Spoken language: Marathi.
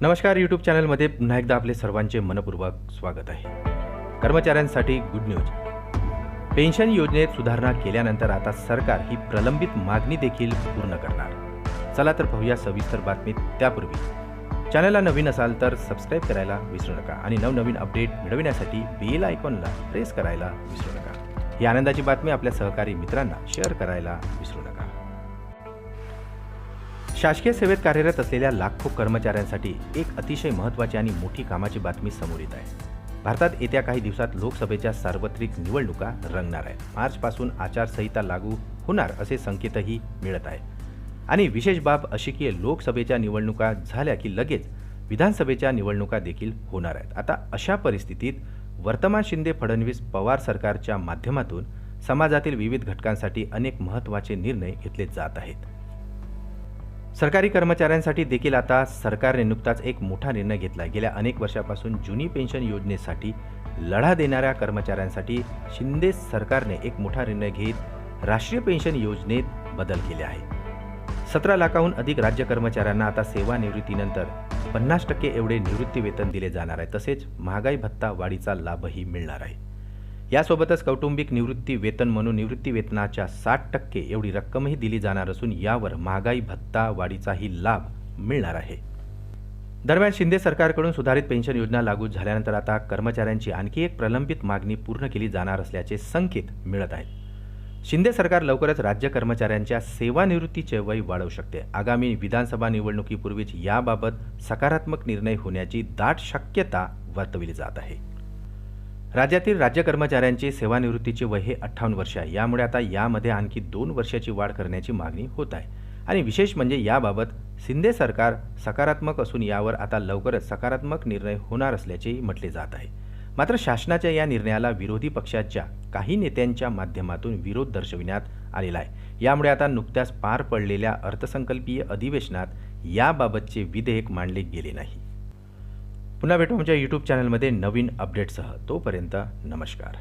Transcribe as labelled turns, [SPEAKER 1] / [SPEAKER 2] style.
[SPEAKER 1] नमस्कार यूट्यूब चॅनलमध्ये पुन्हा एकदा आपले सर्वांचे मनपूर्वक स्वागत आहे. कर्मचाऱ्यांसाठी गुड न्यूज पेन्शन योजनेत सुधारणा केल्यानंतर आता सरकार ही प्रलंबित मागणी देखील पूर्ण करणार. चला तर पाहूया सविस्तर बातमी त्यापूर्वी. चॅनलला नवीन असाल तर सबस्क्राईब करायला विसरू नका आणि नवनवीन अपडेट मिळविण्यासाठी बेल आयकॉनला प्रेस करायला विसरू नका. ही आनंदाची बातमी आपल्या सहकारी मित्रांना शेअर करायला विसरू नका. शासकीय सेवेत कार्यरत असलेल्या लाखो कर्मचाऱ्यांसाठी एक अतिशय महत्त्वाची आणि मोठी कामाची बातमी समोर येत आहे. भारतात येत्या काही दिवसात लोकसभेच्या सार्वत्रिक निवडणुका रंगणार आहेत. मार्चपासून आचारसंहिता लागू होणार असे संकेतही मिळत आहे. आणि विशेष बाब अशी की लोकसभेच्या निवडणुका झाल्या की लगेच विधानसभेच्या निवडणुका देखील होणार आहेत. आता अशा परिस्थितीत वर्तमान शिंदे फडणवीस पवार सरकारच्या माध्यमातून समाजातील विविध घटकांसाठी अनेक महत्त्वाचे निर्णय घेतले जात आहेत. सरकारी कर्मचाऱ्यांसाठी देखील आता सरकारने नुकताच एक मोठा निर्णय घेतला. गेल्या अनेक वर्षापासून जुनी पेन्शन योजनेसाठी लढा देणाऱ्या कर्मचाऱ्यांसाठी शिंदे सरकारने एक मोठा निर्णय घेत राष्ट्रीय पेन्शन योजनेत बदल केले आहे. सतरा लाखाहून अधिक राज्य कर्मचाऱ्यांना आता सेवानिवृत्तीनंतर पन्नास टक्के एवढे निवृत्ती वेतन दिले जाणार आहे. तसेच महागाई भत्ता वाढीचा लाभही मिळणार आहे. यासोबतच कौटुंबिक निवृत्ती वेतन म्हणून निवृत्ती वेतनाच्या साठ टक्के एवढी रक्कमही दिली जाणार असून यावर महागाई भत्ता वाढीचाही लाभ मिळणार आहे. दरम्यान शिंदे सरकारकडून सुधारित पेन्शन योजना लागू झाल्यानंतर आता कर्मचाऱ्यांची आणखी एक प्रलंबित मागणी पूर्ण केली जाणार असल्याचे संकेत मिळत आहेत. शिंदे सरकार लवकरच राज्य कर्मचाऱ्यांच्या सेवानिवृत्तीचे वय वाढवू शकते. आगामी विधानसभा निवडणुकीपूर्वीच याबाबत सकारात्मक निर्णय होण्याची दाट शक्यता वर्तविली जात आहे. राज्यातील राज्य कर्मचाऱ्यांची सेवानिवृत्तीचे वय हे अठ्ठावन्न वर्ष आहे. यामुळे आता यामध्ये आणखी दोन वर्षाची वाढ करण्याची मागणी होत आहे. आणि विशेष म्हणजे याबाबत शिंदे सरकार सकारात्मक असून यावर आता लवकरच सकारात्मक निर्णय होणार असल्याचेही म्हटले जात आहे. मात्र शासनाच्या या निर्णयाला विरोधी पक्षाच्या काही नेत्यांच्या माध्यमातून विरोध दर्शविण्यात आलेला आहे. यामुळे आता नुकत्याच पार पडलेल्या अर्थसंकल्पीय अधिवेशनात याबाबतचे विधेयक मांडले गेले नाही. पुन्हा भेटू आमच्या यूट्यूब चॅनलमध्ये नवीन अपडेटसह तोपर्यंत नमस्कार.